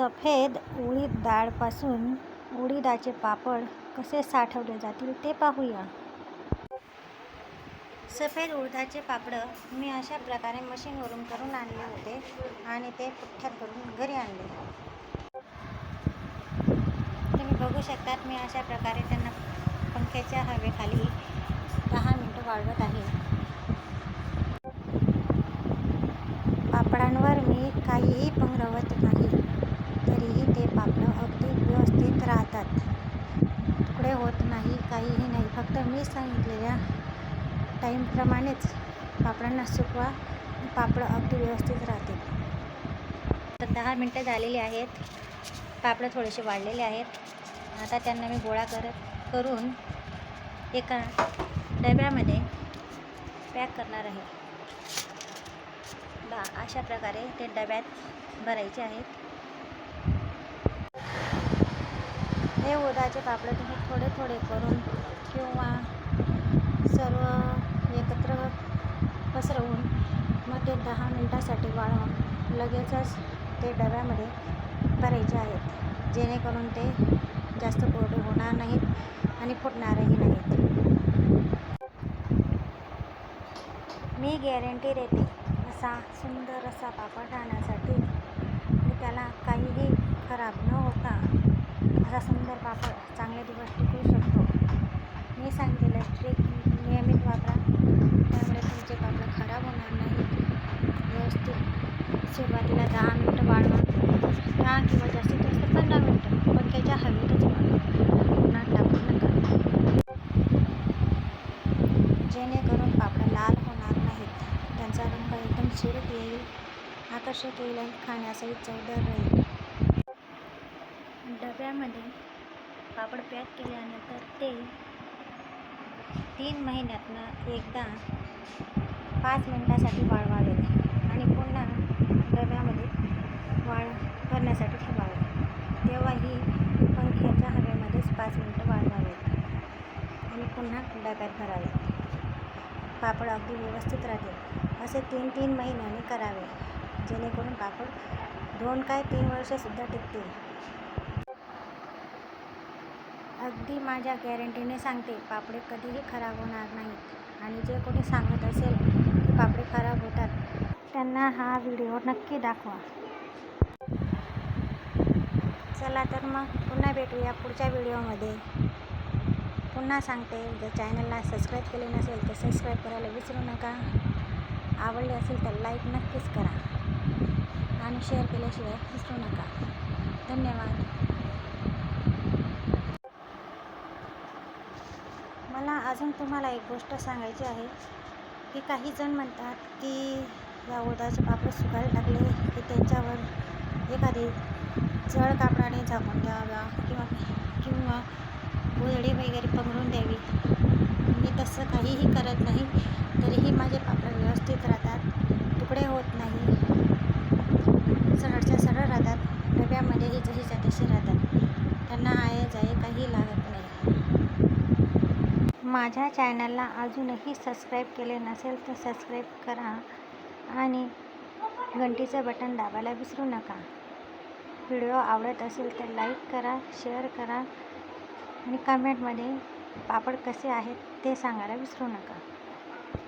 सफेद उडीद डाळपासून उडीदाचे पापड कसे साठवले जातील ते पाहूया. सफेद उडदाचे पापडं मी अशा प्रकारे मशीनवरून करून आणले होते आणि ते पुठ्ठ्यात करून घरी आणले. तुम्ही बघू शकतात मी अशा प्रकारे त्यांना पंख्याच्या हवेखाली दहा मिनटं वाळवत आहे. पापडांवर मी काहीही पंगरवत नाही तरीही ते पापडं अगदी व्यवस्थित राहतात तुकडे होत नाही काहीही नाही. फक्त मी सांगितलेल्या टाईमप्रमाणेच पापडांना सुकवा पापडं अगदी व्यवस्थित राहतील. तर दहा मिनटं झालेली आहेत. पापडं थोडेसे वाढलेले आहेत. आता त्यांना मी गोळा करत करून एका डब्यामध्ये पॅक करणार आहे. बा अशा प्रकारे ते डब्यात भरायचे आहेत. हे उदाचे पापड तुम्ही थोडे थोडे करून किंवा सर्व एकत्र पसरवून मग ते दहा मिनटासाठी वाळवून लगेचच ते डब्यामध्ये भरायचे आहेत. जेणेकरून ते जास्त कोरडे होणार नाहीत आणि फुटणारही नाहीत. मी गॅरंटी देते असा सुंदर असा पापड राहण्यासाठी आणि त्याला काहीही खराब न माझा सुंदर पापड चांगले दिवस टिकू शकतो. मी सांगितलेलं ट्रिक नियमित वापरा. त्यामुळे तुमचे पापड खराब होणार नाही. व्यवस्थित सुरुवातीला दहा मिनटं वाढवा. दहा किंवा जास्तीत जास्त पंधरा मिनटं पंख्याच्या हवेतच वाढवा. उन्हात टाकू नका जेणेकरून पापडं लाल होणार नाहीत. त्यांचा रंग एकदम सुरेख येईल. आकर्षक येईल आणि खाण्यासही चवदार राहील. डब्यामध्ये पापड पॅक केल्यानंतर ते तीन महिन्यातनं एकदा पाच मिनटासाठी वाळवावेत आणि पुन्हा डब्यामध्ये वाळ करण्यासाठी ठेवावे. तेव्हाही पंख्याच्या हवेमध्येच पाच मिनटं वाळवावेत आणि पुन्हा डब्यात भरावे. पापड अगदी व्यवस्थित राहतील. असे तीन तीन महिन्याने करावे जेणेकरून पापड दोन काय तीन वर्षसुद्धा टिकतील. अगदी माझ्या गॅरंटीने सांगते पापडे कधीही खराब होणार नाहीत. आणि जे कोणी सांगत असेल की पापडे खराब होतात त्यांना हा व्हिडिओ नक्की दाखवा. चला तर मग पुन्हा भेटूया पुढच्या व्हिडिओमध्ये. पुन्हा सांगते जर चॅनलला सबस्क्राईब केले नसेल तर सबस्क्राईब करायला विसरू नका. आवडले असेल तर लाईक नक्कीच करा. आणि शेअर केल्याशिवाय विसरू नका. धन्यवाद. अजून तुम्हाला एक गोष्ट सांगायची आहे. की काही जण म्हणतात की या उडदाचे पापड सुकायला टाकले की त्यांच्यावर एखादी जड कापडाने झाकून द्यावा किंवा किंवा गोधडी वगैरे पमरून द्यावी. मी तसं काहीही करत नाही तरीही माझे पापड व्यवस्थित राहतात तुकडे होत नाही. सरळच्या सरळ राहतात डब्यामध्येही जशीच्या तशी राहतात त्यांना आहे जाय काही लागत नाही. माझ्या चॅनलला अजूनही सबस्क्राईब केले नसेल तर सबस्क्राईब करा आणि घंटीचं बटन दाबायला विसरू नका. व्हिडिओ आवडत असेल तर लाईक करा शेअर करा आणि कमेंटमध्ये पापड कसे आहेत ते सांगायला विसरू नका.